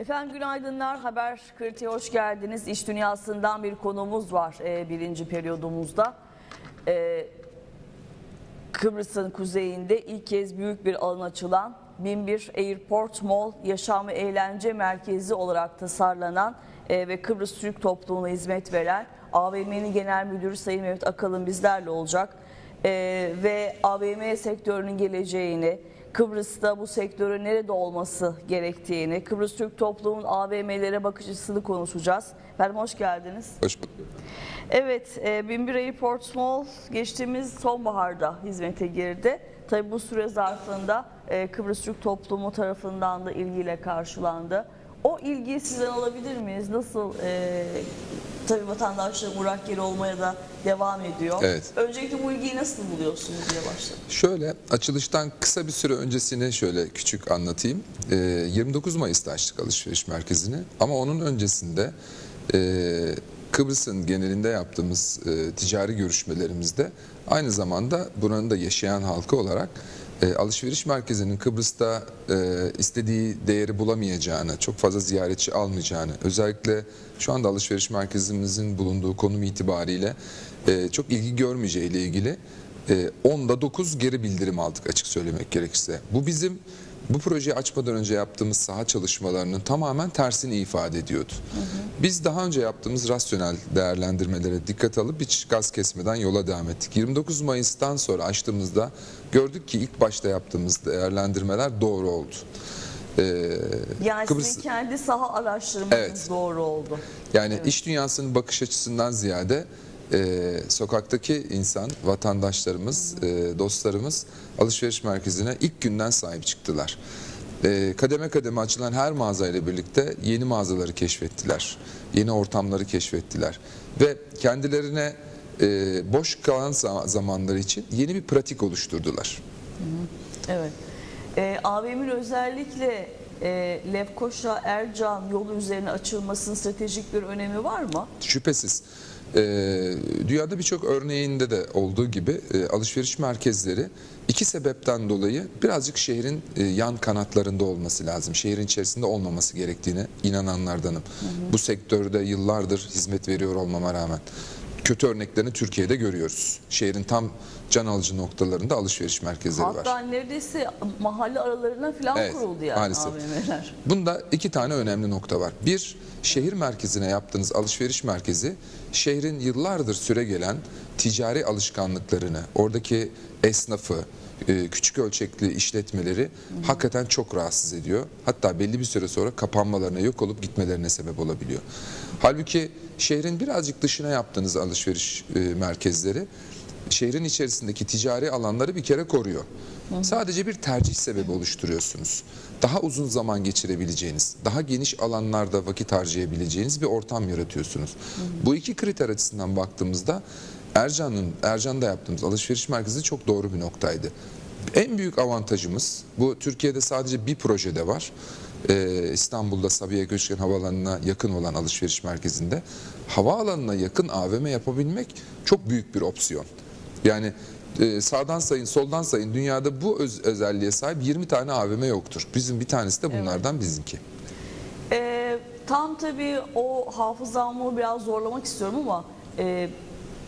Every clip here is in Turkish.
Efendim günaydınlar. Haber Kritiğe hoş geldiniz. İş dünyasından bir konumuz var e, birinci periyodumuzda. E, Kıbrıs'ın kuzeyinde ilk kez büyük bir alan açılan 1001 Airport Mall yaşam ve eğlence merkezi olarak tasarlanan e, ve Kıbrıs Türk toplumuna hizmet veren AVM'nin Genel Müdürü Sayın Mehmet Akalın bizlerle olacak. E, ve AVM sektörünün geleceğini, Kıbrıs'ta bu sektörün nerede olması gerektiğini, Kıbrıs Türk toplumunun AVM'lere bakış açısını konuşacağız. Efendim hoş geldiniz. Hoş bulduk. Evet, e, Binbir Airport Mall geçtiğimiz sonbaharda hizmete girdi. Tabii bu süre zarfında e, Kıbrıs Türk toplumu tarafından da ilgiyle karşılandı. O ilgiyi sizden alabilir miyiz? Nasıl? E, tabii vatandaşların uğrak yeri olmaya da devam ediyor. Evet. Öncelikle bu ilgiyi nasıl buluyorsunuz diye başladım. Şöyle açılıştan kısa bir süre öncesini şöyle küçük anlatayım. Ee, 29 Mayıs'ta açtık alışveriş merkezini ama onun öncesinde e, Kıbrıs'ın genelinde yaptığımız e, ticari görüşmelerimizde aynı zamanda buranın da yaşayan halkı olarak e, alışveriş merkezinin Kıbrıs'ta e, istediği değeri bulamayacağını, çok fazla ziyaretçi almayacağını, özellikle şu anda alışveriş merkezimizin bulunduğu konum itibariyle e, çok ilgi görmeyeceği ile ilgili e, 10'da 9 geri bildirim aldık açık söylemek gerekirse. Bu bizim bu projeyi açmadan önce yaptığımız saha çalışmalarının tamamen tersini ifade ediyordu. Biz daha önce yaptığımız rasyonel değerlendirmelere dikkat alıp hiç gaz kesmeden yola devam ettik. 29 Mayıs'tan sonra açtığımızda gördük ki ilk başta yaptığımız değerlendirmeler doğru oldu. Ee, Yani Kıbrıs- sizin kendi saha araştırmanız Evet. doğru oldu. yani iş dünyasının bakış açısından ziyade e, sokaktaki insan, vatandaşlarımız, e, dostlarımız alışveriş merkezine ilk günden sahip çıktılar. E, kademe kademe açılan her mağazayla birlikte yeni mağazaları keşfettiler. Yeni ortamları keşfettiler. Ve kendilerine e, boş kalan za- zamanları için yeni bir pratik oluşturdular. Evet. E, AVM'nin özellikle e, Lefkoşa Ercan yolu üzerine açılmasının stratejik bir önemi var mı? Şüphesiz. Ee, dünyada birçok örneğinde de olduğu gibi e, alışveriş merkezleri iki sebepten dolayı birazcık şehrin e, yan kanatlarında olması lazım. Şehrin içerisinde olmaması gerektiğine inananlardanım. Bu sektörde yıllardır hizmet veriyor olmama rağmen. Kötü örneklerini Türkiye'de görüyoruz. Şehrin tam can alıcı noktalarında alışveriş merkezleri var. Hatta neredeyse mahalle aralarına falan Evet, kuruldu yani maalesef. AVM'ler. Bunda iki tane önemli nokta var. Bir, şehir merkezine yaptığınız alışveriş merkezi şehrin yıllardır süre gelen ticari alışkanlıklarını, oradaki esnafı, e, küçük ölçekli işletmeleri hakikaten çok rahatsız ediyor. Hatta belli bir süre sonra kapanmalarına, yok olup gitmelerine sebep olabiliyor. Halbuki şehrin birazcık dışına yaptığınız alışveriş e, merkezleri şehrin içerisindeki ticari alanları bir kere koruyor. Sadece bir tercih sebebi oluşturuyorsunuz. Daha uzun zaman geçirebileceğiniz, daha geniş alanlarda vakit harcayabileceğiniz bir ortam yaratıyorsunuz. Bu iki kriter açısından baktığımızda Ercan'ın Ercan'da yaptığımız alışveriş merkezi çok doğru bir noktaydı. En büyük avantajımız bu Türkiye'de sadece bir projede var. Ee, İstanbul'da Sabiha Göçken Havaalanı'na yakın olan alışveriş merkezinde havaalanına yakın AVM yapabilmek çok büyük bir opsiyon. Yani e, sağdan sayın soldan sayın dünyada bu öz- özelliğe sahip 20 tane AVM yoktur. Bizim bir tanesi de bunlardan bizimki. E, tam tabii o hafızamı biraz zorlamak istiyorum ama e,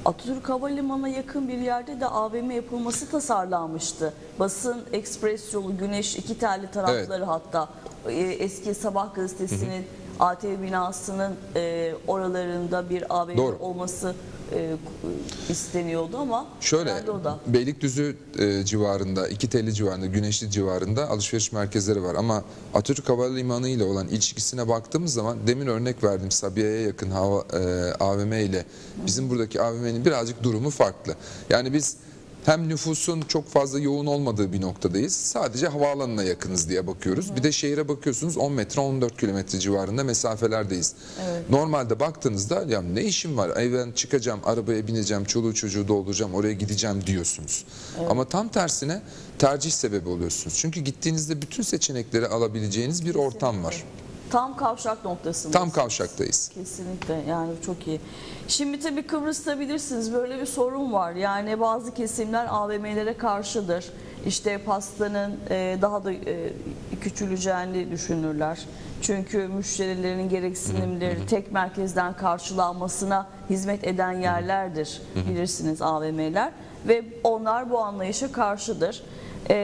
Atatürk Havalimanı'na yakın bir yerde de AVM yapılması tasarlanmıştı. Basın Ekspres yolu, Güneş iki telli tarafları hatta. E, eski Sabah gazetesinin ATV binasının e, oralarında bir AVM Doğru. olması e, isteniyordu ama Şöyle o da. Beylikdüzü e, civarında, iki telli civarında, Güneşli civarında alışveriş merkezleri var. Ama Atatürk Havalimanı ile olan ilişkisine baktığımız zaman demin örnek verdim Sabiha'ya yakın hava, e, AVM ile bizim buradaki AVM'nin birazcık durumu farklı. Yani biz hem nüfusun çok fazla yoğun olmadığı bir noktadayız. Sadece havaalanına yakınız diye bakıyoruz. Bir de şehire bakıyorsunuz 10 metre 14 kilometre civarında mesafelerdeyiz. Normalde baktığınızda ya ne işim var evden çıkacağım arabaya bineceğim çoluğu çocuğu dolduracağım oraya gideceğim diyorsunuz. Ama tam tersine tercih sebebi oluyorsunuz. Çünkü gittiğinizde bütün seçenekleri alabileceğiniz bir ortam var. Tam kavşak noktasında. Tam kavşaktayız. Kesinlikle yani çok iyi. Şimdi tabii Kıbrıs'ta bilirsiniz böyle bir sorun var. Yani bazı kesimler AVM'lere karşıdır. İşte pastanın e, daha da e, küçüleceğini düşünürler. Çünkü müşterilerin gereksinimleri tek merkezden karşılanmasına hizmet eden yerlerdir bilirsiniz AVM'ler. Ve onlar bu anlayışa karşıdır. E,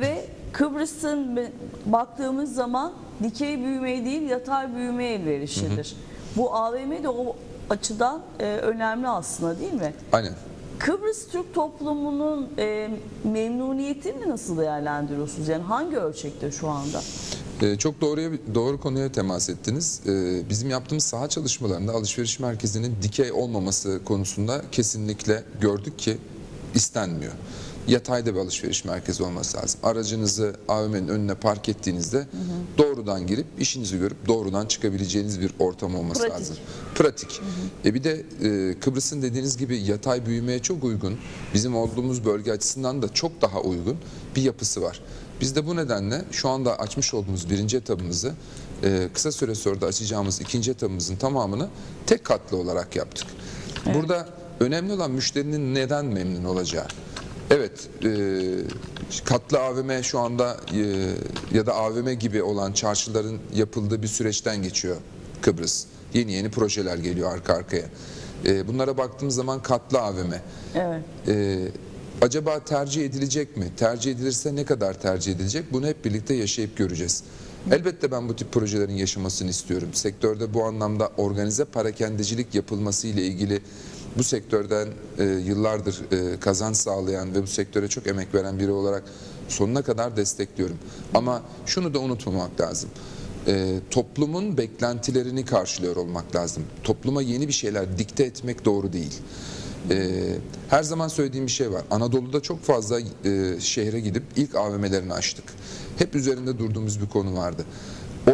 ve Kıbrıs'ın baktığımız zaman dikey büyümeye değil yatay büyümeye elverişlidir. Bu AVM de o açıdan e, önemli aslında değil mi? Aynen. Kıbrıs Türk toplumunun e, memnuniyetini nasıl değerlendiriyorsunuz? Yani hangi ölçekte şu anda? Ee, çok doğruya doğru konuya temas ettiniz. Ee, bizim yaptığımız saha çalışmalarında alışveriş merkezinin dikey olmaması konusunda kesinlikle gördük ki istenmiyor. Yatayda bir alışveriş merkezi olması lazım. Aracınızı AVM'nin önüne park ettiğinizde doğrudan girip işinizi görüp doğrudan çıkabileceğiniz bir ortam olması Pratik. lazım. Pratik. E bir de e, Kıbrıs'ın dediğiniz gibi yatay büyümeye çok uygun, bizim olduğumuz bölge açısından da çok daha uygun bir yapısı var. Biz de bu nedenle şu anda açmış olduğumuz birinci etabımızı e, kısa süre sonra da açacağımız ikinci etabımızın tamamını tek katlı olarak yaptık. Burada önemli olan müşterinin neden memnun olacağı. Evet, e, katlı AVM şu anda e, ya da AVM gibi olan çarşıların yapıldığı bir süreçten geçiyor Kıbrıs. Yeni yeni projeler geliyor arka arkaya. E, bunlara baktığımız zaman katlı AVM. Evet. E, acaba tercih edilecek mi? Tercih edilirse ne kadar tercih edilecek? Bunu hep birlikte yaşayıp göreceğiz. Elbette ben bu tip projelerin yaşamasını istiyorum. Sektörde bu anlamda organize parakendecilik yapılması ile ilgili bu sektörden e, yıllardır e, kazanç sağlayan ve bu sektöre çok emek veren biri olarak sonuna kadar destekliyorum. Ama şunu da unutmamak lazım. E, toplumun beklentilerini karşılıyor olmak lazım. Topluma yeni bir şeyler dikte etmek doğru değil. Ee, her zaman söylediğim bir şey var. Anadolu'da çok fazla e, şehre gidip ilk AVM'lerini açtık. Hep üzerinde durduğumuz bir konu vardı.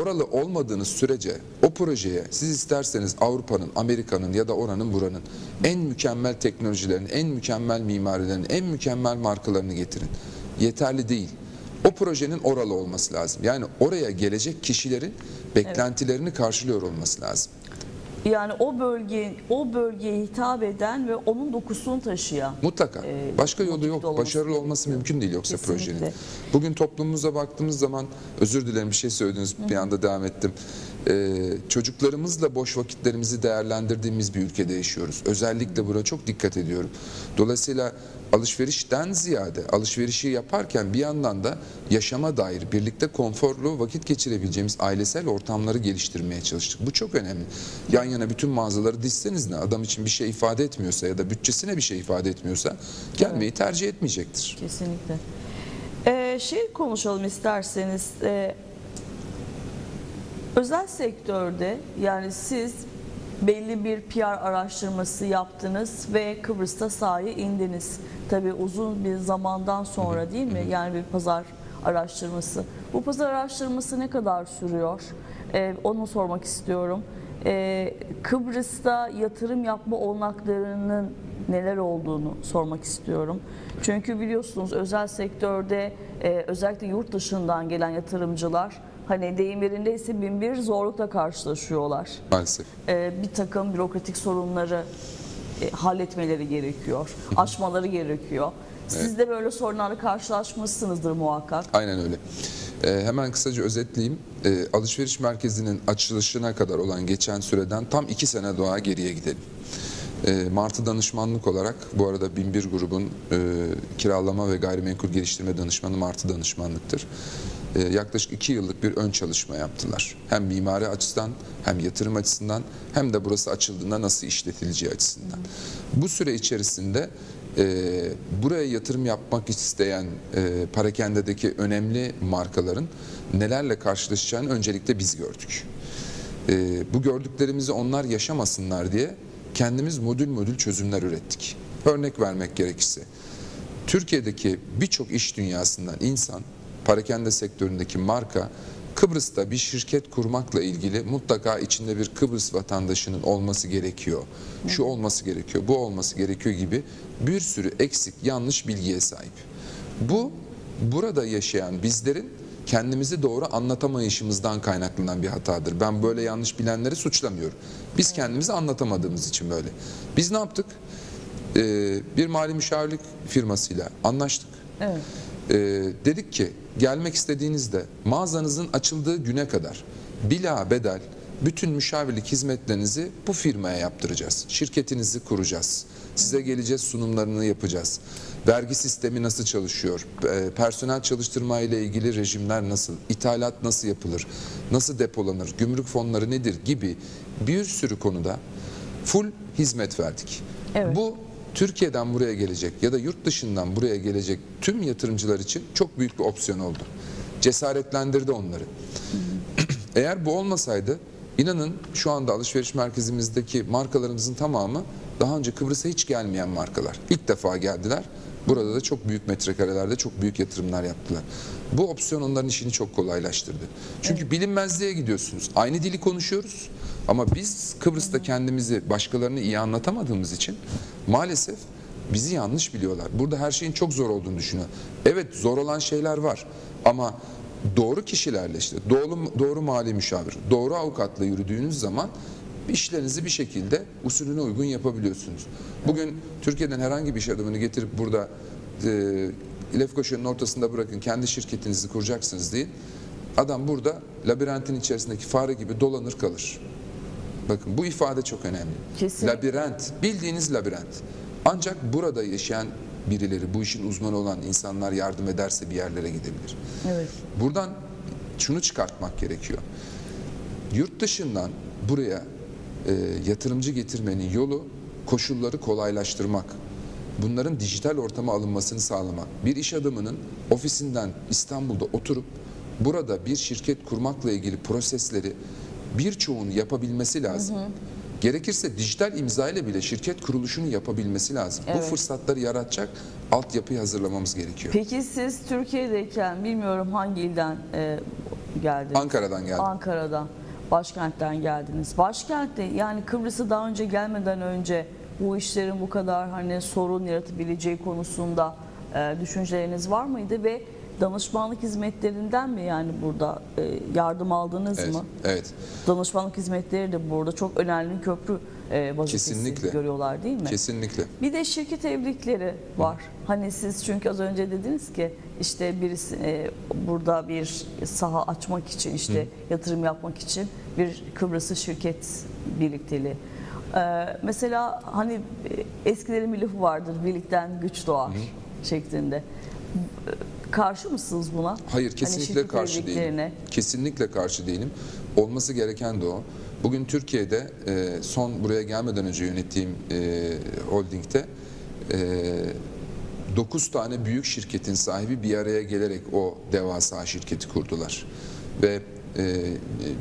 Oralı olmadığınız sürece o projeye siz isterseniz Avrupa'nın, Amerika'nın ya da oranın buranın en mükemmel teknolojilerini, en mükemmel mimarilerini, en mükemmel markalarını getirin. Yeterli değil. O projenin oralı olması lazım. Yani oraya gelecek kişilerin beklentilerini karşılıyor olması lazım. Yani o bölge o bölgeye hitap eden ve onun dokusunu taşıyan. Mutlaka. Ee, Başka yolu yok. olması Başarılı olması gerekiyor. mümkün değil yoksa Kesinlikle. projenin. Bugün toplumumuza baktığımız zaman özür dilerim bir şey söylediniz bir anda devam ettim. Ee, çocuklarımızla boş vakitlerimizi değerlendirdiğimiz bir ülkede yaşıyoruz. Özellikle buna çok dikkat ediyorum. Dolayısıyla alışverişten ziyade alışverişi yaparken bir yandan da yaşama dair birlikte konforlu vakit geçirebileceğimiz ailesel ortamları geliştirmeye çalıştık. Bu çok önemli. Yan yana bütün mağazaları dizseniz ne adam için bir şey ifade etmiyorsa ya da bütçesine bir şey ifade etmiyorsa gelmeyi tercih etmeyecektir. Kesinlikle. Ee, şey konuşalım isterseniz. Ee, özel sektörde yani siz belli bir PR araştırması yaptınız ve Kıbrıs'ta sahaya indiniz. Tabii uzun bir zamandan sonra değil mi? Yani bir pazar araştırması. Bu pazar araştırması ne kadar sürüyor? Ee, onu sormak istiyorum. Ee, Kıbrıs'ta yatırım yapma olanaklarının neler olduğunu sormak istiyorum. Çünkü biliyorsunuz özel sektörde e, özellikle yurt dışından gelen yatırımcılar hani deyim yerindeyse bin bir zorlukla karşılaşıyorlar. Maalesef. E, bir takım bürokratik sorunları e, halletmeleri gerekiyor, aşmaları gerekiyor. Siz de böyle sorunlarla karşılaşmışsınızdır muhakkak. Aynen öyle. Ee, hemen kısaca özetleyeyim. Ee, alışveriş merkezinin açılışına kadar olan geçen süreden tam iki sene daha geriye gidelim. Ee, Martı danışmanlık olarak bu arada Binbir grubun e, kiralama ve gayrimenkul geliştirme danışmanı Martı danışmanlıktır. Ee, yaklaşık iki yıllık bir ön çalışma yaptılar. Hem mimari açıdan hem yatırım açısından hem de burası açıldığında nasıl işletileceği açısından. Bu süre içerisinde e, buraya yatırım yapmak isteyen e, parakendedeki önemli markaların nelerle karşılaşacağını öncelikle biz gördük. E, bu gördüklerimizi onlar yaşamasınlar diye kendimiz modül modül çözümler ürettik. Örnek vermek gerekirse Türkiye'deki birçok iş dünyasından insan, parakende sektöründeki marka Kıbrıs'ta bir şirket kurmakla ilgili mutlaka içinde bir Kıbrıs vatandaşının olması gerekiyor. Şu olması gerekiyor, bu olması gerekiyor gibi bir sürü eksik, yanlış bilgiye sahip. Bu burada yaşayan bizlerin kendimizi doğru anlatamayışımızdan kaynaklanan bir hatadır. Ben böyle yanlış bilenleri suçlamıyorum. Biz kendimizi anlatamadığımız için böyle. Biz ne yaptık? Ee, bir mali müşavirlik firmasıyla anlaştık. Evet. Ee, dedik ki gelmek istediğinizde mağazanızın açıldığı güne kadar bila bedel bütün müşavirlik hizmetlerinizi bu firmaya yaptıracağız. Şirketinizi kuracağız. Size geleceğiz sunumlarını yapacağız. Vergi sistemi nasıl çalışıyor? e, Personel çalıştırma ile ilgili rejimler nasıl? İthalat nasıl yapılır? Nasıl depolanır? Gümrük fonları nedir? Gibi bir sürü konuda full hizmet verdik. Evet. Bu Türkiye'den buraya gelecek ya da yurt dışından buraya gelecek tüm yatırımcılar için çok büyük bir opsiyon oldu. Cesaretlendirdi onları. Eğer bu olmasaydı inanın şu anda alışveriş merkezimizdeki markalarımızın tamamı daha önce Kıbrıs'a hiç gelmeyen markalar. İlk defa geldiler. Burada da çok büyük metrekarelerde çok büyük yatırımlar yaptılar. Bu opsiyon onların işini çok kolaylaştırdı. Çünkü bilinmezliğe gidiyorsunuz. Aynı dili konuşuyoruz ama biz Kıbrıs'ta kendimizi başkalarını iyi anlatamadığımız için maalesef bizi yanlış biliyorlar. Burada her şeyin çok zor olduğunu düşünüyor. Evet zor olan şeyler var ama doğru kişilerle işte doğru, doğru mali müşavir, doğru avukatla yürüdüğünüz zaman işlerinizi bir şekilde usulüne uygun yapabiliyorsunuz. Bugün Türkiye'den herhangi bir iş adamını getirip burada e, Lefkoşa'nın ortasında bırakın kendi şirketinizi kuracaksınız deyin. Adam burada labirentin içerisindeki fare gibi dolanır kalır. Bakın bu ifade çok önemli. Kesinlikle. Labirent, bildiğiniz labirent. Ancak burada yaşayan birileri, bu işin uzmanı olan insanlar yardım ederse bir yerlere gidebilir. Evet. Buradan şunu çıkartmak gerekiyor. Yurt dışından buraya e, yatırımcı getirmenin yolu koşulları kolaylaştırmak. Bunların dijital ortama alınmasını sağlamak. Bir iş adamının ofisinden İstanbul'da oturup burada bir şirket kurmakla ilgili prosesleri birçoğunu yapabilmesi lazım. Gerekirse dijital imza ile bile şirket kuruluşunu yapabilmesi lazım. Bu Evet. fırsatları yaratacak altyapıyı hazırlamamız gerekiyor. Peki siz Türkiye'deyken bilmiyorum hangi ilden e, geldiniz? Ankara'dan geldim. Ankara'dan, başkentten geldiniz. Başkentte yani Kıbrıs'a daha önce gelmeden önce bu işlerin bu kadar hani sorun yaratabileceği konusunda e, düşünceleriniz var mıydı ve danışmanlık hizmetlerinden mi yani burada e, yardım aldınız Evet, mı? evet. Danışmanlık hizmetleri de burada çok önemli köprü e, vazifesi Kesinlikle. görüyorlar değil mi? Kesinlikle. Bir de şirket evlilikleri var. Hani siz çünkü az önce dediniz ki işte birisi e, burada bir saha açmak için işte yatırım yapmak için bir Kıbrıs'ı şirket birlikteliği. Ee, mesela hani e, eskilerin bir lafı vardır birlikten güç doğar şeklinde. E, Karşı mısınız buna? Hayır Hani kesinlikle şirket karşı değilim. Kesinlikle karşı değilim. Olması gereken de o. Bugün Türkiye'de e, son buraya gelmeden önce yönettiğim e, holdingde e, 9 tane büyük şirketin sahibi bir araya gelerek o devasa şirketi kurdular. Ve e,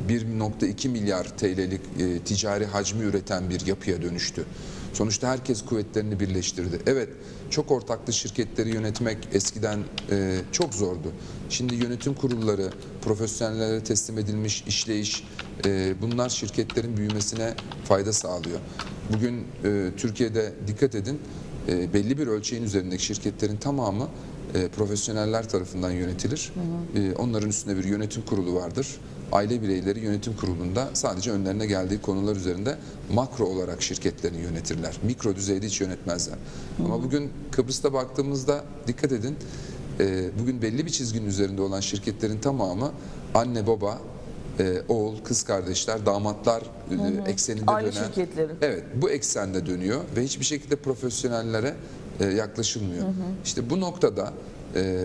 1.2 milyar TL'lik e, ticari hacmi üreten bir yapıya dönüştü. Sonuçta herkes kuvvetlerini birleştirdi. Evet, çok ortaklı şirketleri yönetmek eskiden e, çok zordu. Şimdi yönetim kurulları, profesyonellere teslim edilmiş işleyiş, e, bunlar şirketlerin büyümesine fayda sağlıyor. Bugün e, Türkiye'de dikkat edin, e, belli bir ölçeğin üzerindeki şirketlerin tamamı e, profesyoneller tarafından yönetilir. E, onların üstünde bir yönetim kurulu vardır. Aile bireyleri yönetim kurulunda sadece önlerine geldiği konular üzerinde makro olarak şirketlerini yönetirler. Mikro düzeyde hiç yönetmezler. Ama bugün Kıbrıs'ta baktığımızda dikkat edin. e, bugün belli bir çizginin üzerinde olan şirketlerin tamamı anne baba, e, oğul, kız kardeşler, damatlar e, ekseninde Aile dönen. şirketleri. Evet, bu eksende dönüyor ve hiçbir şekilde profesyonellere e, yaklaşılmıyor. İşte bu noktada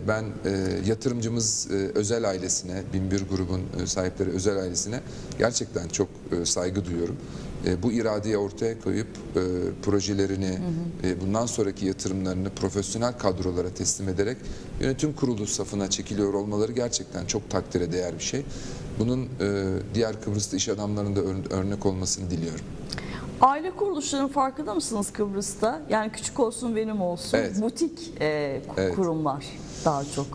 ben e, yatırımcımız e, özel ailesine, Binbir grubun e, sahipleri özel ailesine gerçekten çok saygı duyuyorum. Bu iradeyi ortaya koyup projelerini, bundan sonraki yatırımlarını profesyonel kadrolara teslim ederek yönetim kurulu safına çekiliyor olmaları gerçekten çok takdire değer bir şey. Bunun diğer Kıbrıslı iş adamlarında ör- örnek olmasını diliyorum. Aile kuruluşlarının farkında mısınız Kıbrıs'ta? Yani küçük olsun benim olsun. Evet. Butik e, Evet. kurumlar daha çok.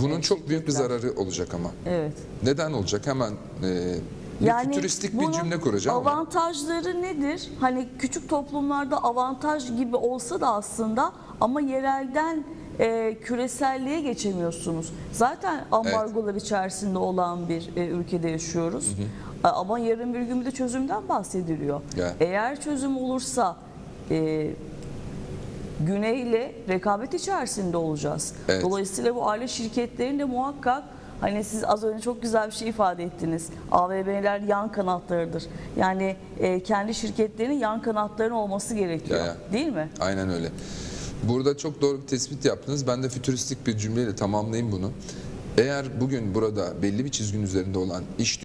Bunun Evet, çok büyük bir zararı olacak ama. Evet. Neden olacak? Hemen e, bir fütüristik bir cümle kuracağım ama. Avantajları nedir? Hani küçük toplumlarda avantaj gibi olsa da aslında ama yerelden e, küreselliğe geçemiyorsunuz. Zaten ambargolar içerisinde olan bir e, ülkede yaşıyoruz. A- Ama yarın bir gün bir de çözümden bahsediliyor. Ya. Eğer çözüm olursa e, Güney'le rekabet içerisinde olacağız. Evet. Dolayısıyla bu aile şirketlerinin de muhakkak hani siz az önce çok güzel bir şey ifade ettiniz. AVM'ler yan kanatlarıdır. Yani e, kendi şirketlerinin yan kanatlarının olması gerekiyor. Ya, ya. Değil mi? Aynen öyle. Burada çok doğru bir tespit yaptınız. Ben de fütüristik bir cümleyle tamamlayayım bunu. Eğer bugün burada belli bir çizginin üzerinde olan iş